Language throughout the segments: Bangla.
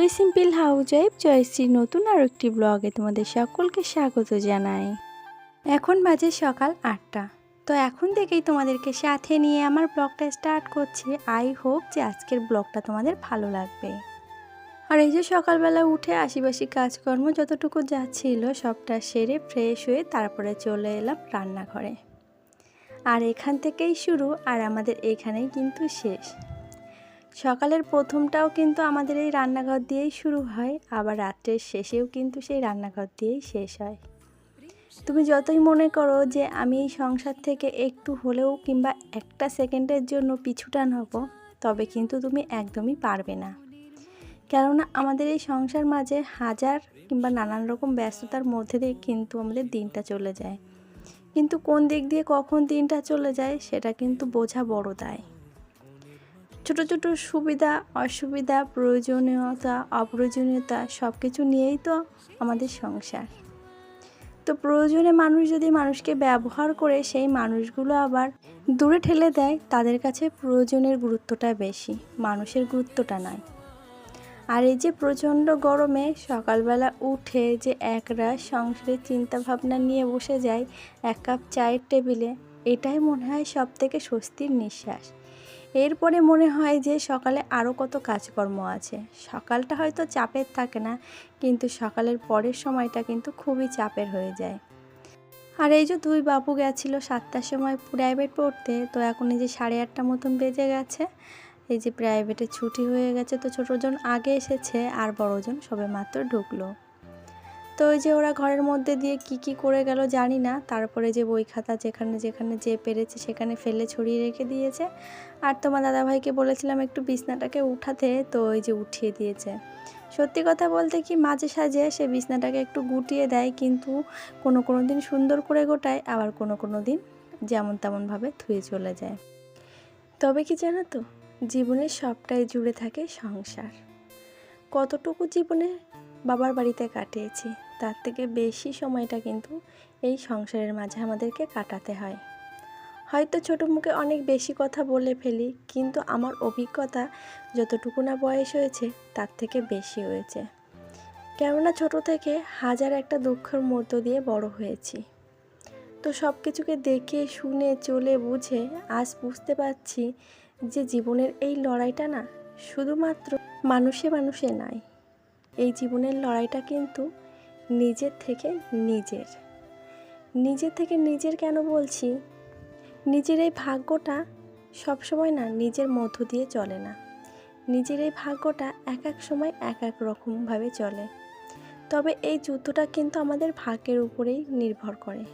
তুই সিম্পল হাউস ওয়াইফ জয়শ্রী নতুন আর একটি ব্লগে তোমাদের সকলকে স্বাগত জানাই। এখন বাজে সকাল আটটা। তো এখন থেকেই তোমাদেরকে সাথে নিয়ে আমার ব্লগটা স্টার্ট করছি। আই হোপ যে আজকের ব্লগটা তোমাদের ভালো লাগবে। আর এই যে সকালবেলা উঠে আশিবাসি কাজকর্ম যতটুকু যাচ্ছিল সবটা সেরে ফ্রেশ হয়ে তারপরে চলে এলাম রান্নাঘরে। আর এখান থেকেই শুরু, আর আমাদের এখানেই কিন্তু শেষ। সকালের প্রথমটাও কিন্তু আমাদের এই রান্নাঘর দিয়েই শুরু হয়, আবার রাত্রের শেষেও কিন্তু সেই রান্নাঘর দিয়েই শেষ হয়। তুমি যতই মনে করো যে আমি এই সংসার থেকে একটু হলেও কিংবা একটা সেকেন্ডের জন্য পিছুটান হব, তবে কিন্তু তুমি একদমই পারবে না। কেননা আমাদের এই সংসার মাঝে হাজার কিংবা নানান রকম ব্যস্ততার মধ্যে দিয়ে কিন্তু আমাদের দিনটা চলে যায়। কিন্তু কোন দিক দিয়ে কখন দিনটা চলে যায়, সেটা কিন্তু বোঝা বড় দায়। ছোট ছোট সুবিধা, অসুবিধা, প্রয়োজনীয়তা, অপ্রয়োজনীয়তা সব কিছু নিয়েই তো আমাদের সংসার। তো প্রয়োজনে মানুষ যদি মানুষকে ব্যবহার করে, সেই মানুষগুলো আবার দূরে ঠেলে দেয়, তাদের কাছে প্রয়োজনের গুরুত্বটা বেশি, মানুষের গুরুত্বটা নয়। আর এই যে প্রচণ্ড গরমে সকালবেলা উঠে যে একরাশ সংসারের চিন্তা ভাবনা নিয়ে বসে যায়, এক কাপ চায়ের টেবিলে, এটাই মনে হয় সব থেকে স্বস্তির নিঃশ্বাস। এরপরে মনে হয় যে সকালে আরও কত কাজকর্ম আছে। সকালটা হয়তো চাপের থাকে না, কিন্তু সকালের পরের সময়টা কিন্তু খুবই চাপের হয়ে যায়। আর এই যে দুই বাবু গেছিল সাতটার সময় প্রাইভেট পড়তে, তো এখন এই যে সাড়ে আটটা মতন বেজে গেছে। এই যে প্রাইভেটে ছুটি হয়ে গেছে, তো ছোটোজন আগে এসেছে আর বড়জন সবে মাত্র ঢুকলো। তো ওই যে ওরা ঘরের মধ্যে দিয়ে কি কি করে গেল জানি না। তারপরে যে বই খাতা যেখানে যেখানে যে পেরেছে সেখানে ফেলে ছড়িয়ে রেখে দিয়েছে। আর তোমার দাদাভাইকে বলেছিলাম একটু বিছনাটাকে উঠাতে, তো ওই যে উঠিয়ে দিয়েছে। সত্যি কথা বলতে কি মাঝে সাঝে সে বিছনাটাকে একটু গুটিয়ে দেয়, কিন্তু কোনো কোনো দিন সুন্দর করে গোটায়, আবার কোনো কোনো দিন যেমন তেমনভাবে ধুয়ে চলে যায়। তবে কি জানো তো, জীবনের সবটাই জুড়ে থাকে সংসার। কতটুকু জীবনে বাবার বাড়িতে কাটিয়েছি তার থেকে বেশি সময়টা কিন্তু এই সংসারের মাঝে আমাদেরকে কাটাতে হয়। হয়তো ছোটো মুখে অনেক বেশি কথা বলে ফেলি, কিন্তু আমার অভিজ্ঞতা যতটুকু না বয়স হয়েছে, তার থেকে বেশি হয়েছে। কেননা ছোট থেকে হাজার একটা দুঃখের মধ্য দিয়ে বড় হয়েছি। তো সব কিছুকে দেখে, শুনে, চলে, বুঝে আজ বুঝতে পারছি যে জীবনের এই লড়াইটা না শুধুমাত্র মানুষে মানুষে নয় এই জীবনের লড়াইটা কিন্তু নিজের থেকে নিজের। নিজের থেকে নিজের কেন বলছি? নিজের এই ভাগ্যটা সবসময় না নিজের মধ্য দিয়ে চলে না। নিজের এই ভাগ্যটা এক এক সময় এক এক রকমভাবে চলে। তবে এই যুদ্ধটা কিন্তু আমাদের ভাগ্যের উপরেই নির্ভর করে।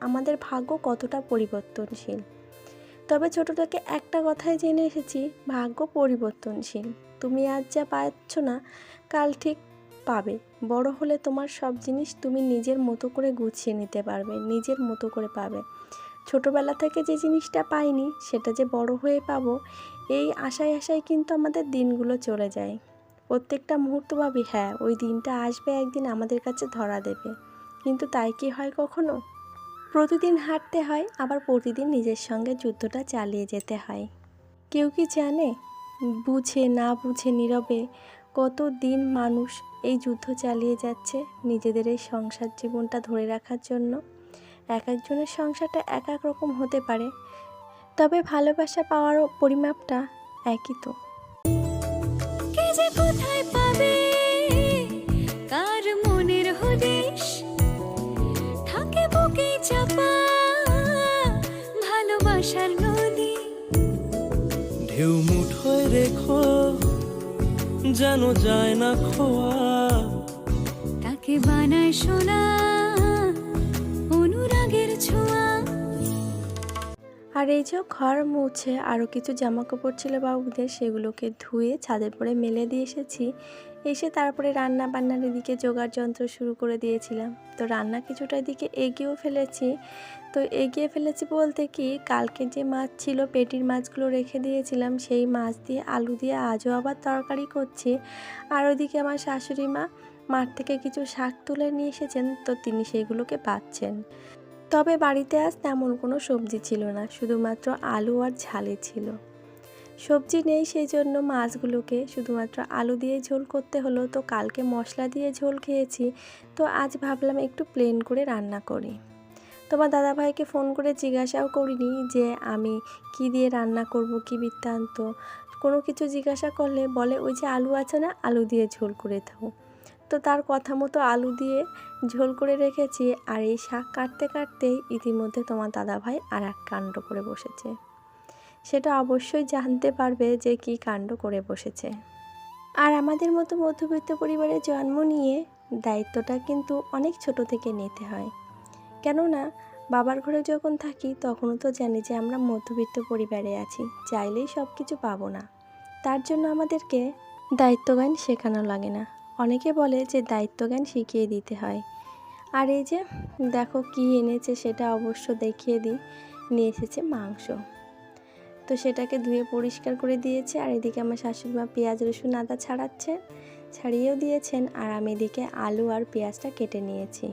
আমাদের ভাগ্য কতটা পরিবর্তনশীল। তবে ছোট থেকে একটা কথাই জেনে এসেছি, ভাগ্য পরিবর্তনশীল। তুমি আজ যা পাচ্ছ না, কাল ঠিক পাবে। বড় হলে তোমার সব জিনিস তুমি নিজের মতো করে গুছিয়ে নিতে পারবে, নিজের মতো করে পাবে। ছোটোবেলা থেকে যে জিনিসটা পাইনি, সেটা যে বড় হয়ে পাবো, এই আশায় আশায় কিন্তু আমাদের দিনগুলো চলে যায়। প্রত্যেকটা মুহূর্ত ভাবি হ্যাঁ ওই দিনটা আসবে, একদিন আমাদের কাছে ধরা দেবে। কিন্তু তাই কি হয় কখনো? প্রতিদিন হাঁটতে হয়, আবার প্রতিদিন নিজের সঙ্গে যুদ্ধটা চালিয়ে যেতে হয়। কেউ কি জানে? বুঝে না বুঝে নীরবে কত দিন মানুষ এই যুদ্ধ চালিয়ে যাচ্ছে নিজেদের এই সংসার জীবনটা ধরে রাখার জন্য? এক একজনের সংসারটা এক এক রকম হতে পারে। তবে ভালোবাসা পাওয়ার পরিমাপটা একই তো। কে যে কোথায় পাবে? কার মনের হদিশ? থাকে বুকে চাপা ভালোবাসার নদী। ঢেউ মুঠোয় রেখো। যেন যায় না খোয়া। তাকে বানায় সোনা? অনুরাগের ছোঁয়া। আর এই যে ঘর মুছে আরও কিছু জামা কাপড় ছিল বাবুদের, সেগুলোকে ধুয়ে ছাদের পরে মেলে দিয়ে এসেছি। এসে তারপরে রান্না বান্নার এদিকে জোগাড় যন্ত্র শুরু করে দিয়েছিলাম। তো রান্না কিছুটা দিকে এগিয়েও ফেলেছি। তো এগিয়ে ফেলেছি বলতে কি, কালকে যে মাছ ছিল, পেটির মাছগুলো রেখে দিয়েছিলাম, সেই মাছ দিয়ে আলু দিয়ে আজও আবার তরকারি করছি। আর ওদিকে আমার শাশুড়ি মা মাঠ থেকে কিছু শাক তুলে নিয়ে এসেছেন, তো তিনি সেইগুলোকে পাচ্ছেন। তবে বাড়িতে আজ তেমন কোনো সবজি ছিল না, শুধুমাত্র আলু আর ঝালে ছিল। সবজি নেই সেই জন্য মাছগুলোকে শুধুমাত্র আলু দিয়ে ঝোল করতে হলো। তো কালকে মশলা দিয়ে ঝোল খেয়েছি, তো আজ ভাবলাম একটু প্লেন করে রান্না করি। তোমার দাদাভাইকে ফোন করে জিজ্ঞাসাও করিনি যে আমি কি দিয়ে রান্না করব, কি বৃত্তান্ত। কোনো কিছু জিজ্ঞাসা করলে বলে, ওই যে আলু আছে না, আলু দিয়ে ঝোল করে দাও। তো তার কথা মতো আলু দিয়ে ঝোল করে রেখেছি আর এই শাক কাটতে কাটতেই ইতিমধ্যে তোমার দাদাভাই আর এক কাণ্ড করে বসেছে। সেটা অবশ্যই জানতে পারবে যে কি কাণ্ড করে বসেছে। আর আমাদের মতো মধ্যবিত্ত পরিবারে জন্ম নিয়ে দায়িত্বটা কিন্তু অনেক ছোট থেকে নিতে হয়। কেননা, বাবার ঘরে যখন থাকি তখনও তো জানি যে আমরা মধ্যবিত্ত পরিবারে আছি, চাইলেই সব কিছু পাবো না। তার জন্য আমাদেরকে দায়িত্বজ্ঞান শেখানো লাগে না। অনেকে বলে যে দায়িত্বজ্ঞান শিখিয়ে দিতে হয়। আর এই যে দেখো কি এনেছে সেটা অবশ্য দেখিয়ে দিই। নিয়ে এসেছে মাংস। তো সেটাকে ধুয়ে পরিষ্কার করে দিয়েছে আর এদিকে আমার শাশুড়ি মা পেঁয়াজ, রসুন, আদা ছাড়াচ্ছে, ছাড়িয়েও দিয়েছেন আর আমি এদিকে আলু আর পেঁয়াজটা কেটে নিয়েছি।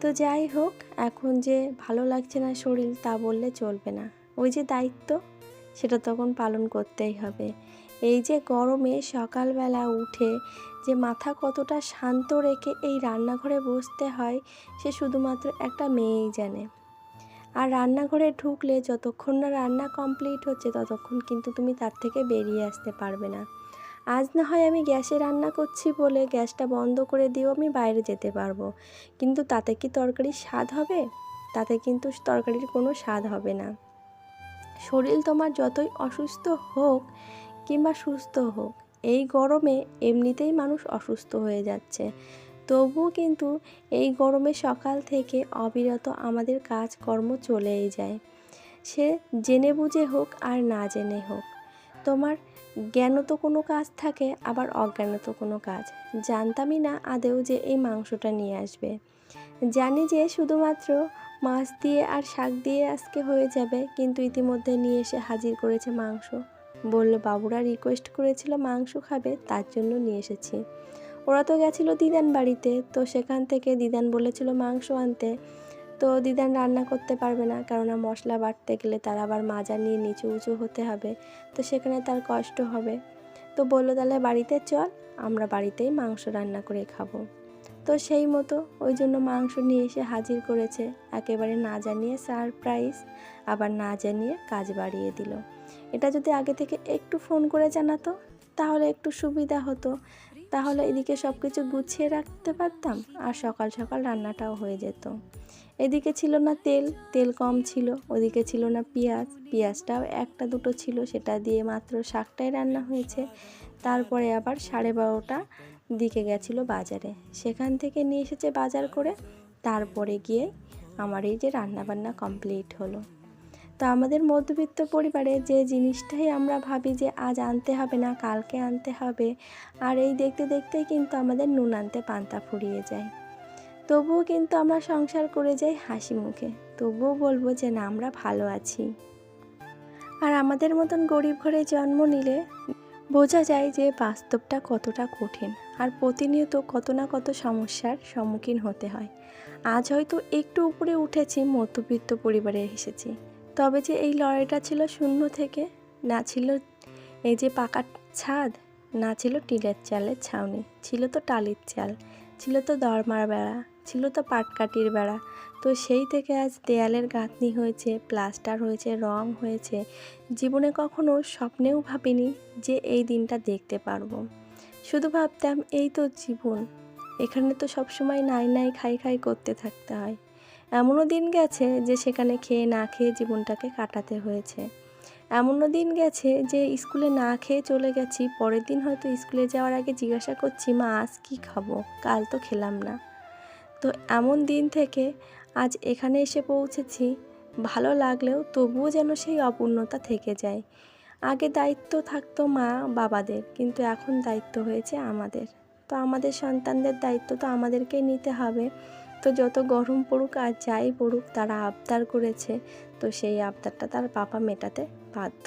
তো যাই হোক, এখন যে ভালো লাগছে না শরীর তা বললে চলবে না। ওই যে দায়িত্ব, সেটা তখন পালন করতেই হবে। এই যে গরমে সকালবেলা উঠে যে মাথা কতটা শান্ত রেখে এই রান্নাঘরে বসতে হয়, সে শুধুমাত্র একটা মেয়েই জানে। আর রান্নাঘরে ঢুকলে যতক্ষণ না রান্না কমপ্লিট হচ্ছে, ততক্ষণ কিন্তু তুমি তার থেকে বেরিয়ে আসতে পারবে না। আজ না হয় আমি গ্যাসে রান্না করছি বলে গ্যাসটা বন্ধ করে দিয়েও আমি বাইরে যেতে পারব। কিন্তু তাতে কি তরকারির স্বাদ হবে? তাতে কিন্তু তরকারির কোনো স্বাদ হবে না। শরীর তোমার যতই অসুস্থ হোক কিংবা সুস্থ হোক, এই গরমে এমনিতেই মানুষ অসুস্থ হয়ে যাচ্ছে। তবুও কিন্তু এই গরমে সকাল থেকে অবিরত আমাদের কাজকর্ম চলেই যায়। সে জেনে বুঝে হোক আর না জেনে হোক। তোমার জ্ঞানত কোনো কাজ থাকে, আবার অজ্ঞানত কোনো কাজ। জানতামই না আদেও যে এই মাংসটা নিয়ে আসবে। জানি যে শুধুমাত্র মাছ দিয়ে আর শাক দিয়ে আজকে হয়ে যাবে, কিন্তু ইতিমধ্যে নিয়ে এসে হাজির করেছে মাংস। বলল, বাবুরা রিকোয়েস্ট করেছিল মাংস খাবে, তার জন্য নিয়ে এসেছি। ওরা তো গেছিল দিদান বাড়িতে, তো সেখান থেকে দিদান বলেছিল মাংস আনতে। তো দিদান রান্না করতে পারবে না, কেননা মশলা বাটতে গেলে তার আবার মাজা নিয়ে নিচু উঁচু হতে হবে, তো সেখানে তার কষ্ট হবে। তো বলল, তাহলে বাড়িতে চল, আমরা বাড়িতেই মাংস রান্না করে খাব। তো সেই মতো ওই জন্য মাংস নিয়ে এসে হাজির করেছে। একেবারে না জানিয়ে সারপ্রাইজ, আবার না জানিয়ে কাজ বাড়িয়ে দিল। এটা যদি আগে থেকে একটু ফোন করে জানাতো, তাহলে একটু সুবিধা হতো। তাহলে এদিকে সব কিছু গুছিয়ে রাখতে পারতাম আর সকাল সকাল রান্নাটাও হয়ে যেত। এদিকে ছিল না তেল তেল কম ছিল। ওদিকে ছিল না পেঁয়াজ, পেঁয়াজটাও একটা দুটো ছিল, সেটা দিয়ে মাত্র শাকটাই রান্না হয়েছে। তারপরে আবার সাড়ে বারোটা দিকে গেছিল বাজারে। সেখান থেকে নিয়ে এসেছে বাজার করে। তারপরে গিয়ে আমার এই যে রান্নাবান্না কমপ্লিট হলো। তো আমাদের মধ্যবিত্ত পরিবারে যে জিনিসটাই আমরা ভাবি যে আজ আনতে হবে না, কালকে আনতে হবে, আর এই দেখতে দেখতেই কিন্তু আমাদের নুন আনতে পান্তা ফুরিয়ে যায়। তবুও কিন্তু আমরা সংসার করে যাই হাসি মুখে। তবুও বলব যে না, আমরা ভালো আছি। আর আমাদের মতন গরিব ঘরে জন্ম নিলে বোঝা যায় যে বাস্তবটা কতটা কঠিন। আর প্রতিনিয়ত কত না কত সমস্যার সম্মুখীন হতে হয়। আজ হয়তো একটু উপরে উঠেছি, মধ্যবিত্ত পরিবারে এসেছি। তবে যে এই লড়াইটা ছিল শূন্য থেকে, না ছিল এই যে পাকা ছাদ, না ছিল টিলের চালের ছাউনি, ছিল তো টালির চাল, ছিল তো দরমার বেড়া, ছিল তো পাটকাঠির বেড়া। তো সেই থেকে আজ দেয়ালের গাঁথনি হয়েছে, প্লাস্টার হয়েছে, রং হয়েছে। জীবনে কখনো স্বপ্নেও ভাবিনি যে এই দিনটা দেখতে পারব। শুধু ভাবতাম, এই তো জীবন। এখানে তো সবসময় নাই নাই খাই খাই করতে থাকতে হয়। এমনও দিন গেছে যে সেখানে খেয়ে না খেয়ে জীবনটাকে কাটাতে হয়েছে। এমনও দিন গেছে যে স্কুলে না খেয়ে চলে গেছি, পরের দিন হয়তো স্কুলে যাওয়ার আগে জিজ্ঞাসা করছি, মা, আজ কী খাব? কাল তো খেলাম না। তো এমন দিন থেকে আজ এখানে এসে পৌঁছেছি, ভালো লাগলেও তবুও যেন সেই অপূর্ণতা থেকে যায়। আগে দায়িত্ব থাকতো মা বাবাদের, কিন্তু এখন দায়িত্ব হয়েছে আমাদের। তো আমাদের সন্তানদের দায়িত্ব তো আমাদেরকেই নিতে হবে। তো যত গরম পড়ুক আর যাই পড়ুক তারা আবদার করেছে, তো সেই আবদারটা তার বাবা মেটাতে বাধ্য।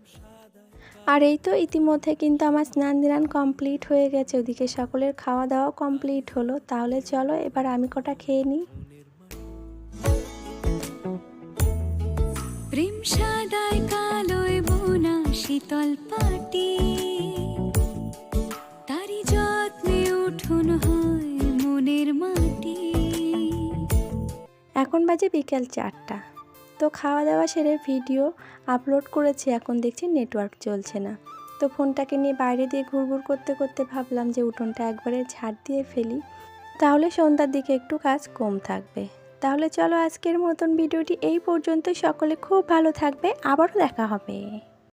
আর এই তো ইতিমধ্যে কিন্তু আমার স্নান ধান কমপ্লিট হয়ে গেছে। ওদিকে সকলের খাওয়া দাওয়া কমপ্লিট হলো। তাহলে চলো এবার আমি কটা খেয়ে নিই। প্রেম সাদায় কালোয় বোনা শীতল পাটি। তারি যত্নে উঠুন হয় মনের মাটি। এখন বাজে বিকেল চারটা। তো খাওয়া দাওয়া সেরে ভিডিও আপলোড করেছি, এখন দেখছি নেটওয়ার্ক চলছে না। তো ফোনটাকে নিয়ে বাইরে দিয়ে ঘুরঘুর করতে করতে ভাবলাম যে উঠোনটা একবারে ঝাড় দিয়ে ফেলি, তাহলে সন্ধ্যার দিকে একটু কাজ কম থাকবে। তাহলে চলো আজকের মতন ভিডিওটি এই পর্যন্ত সকলে খুব ভালো থাকবে। আবারও দেখা হবে।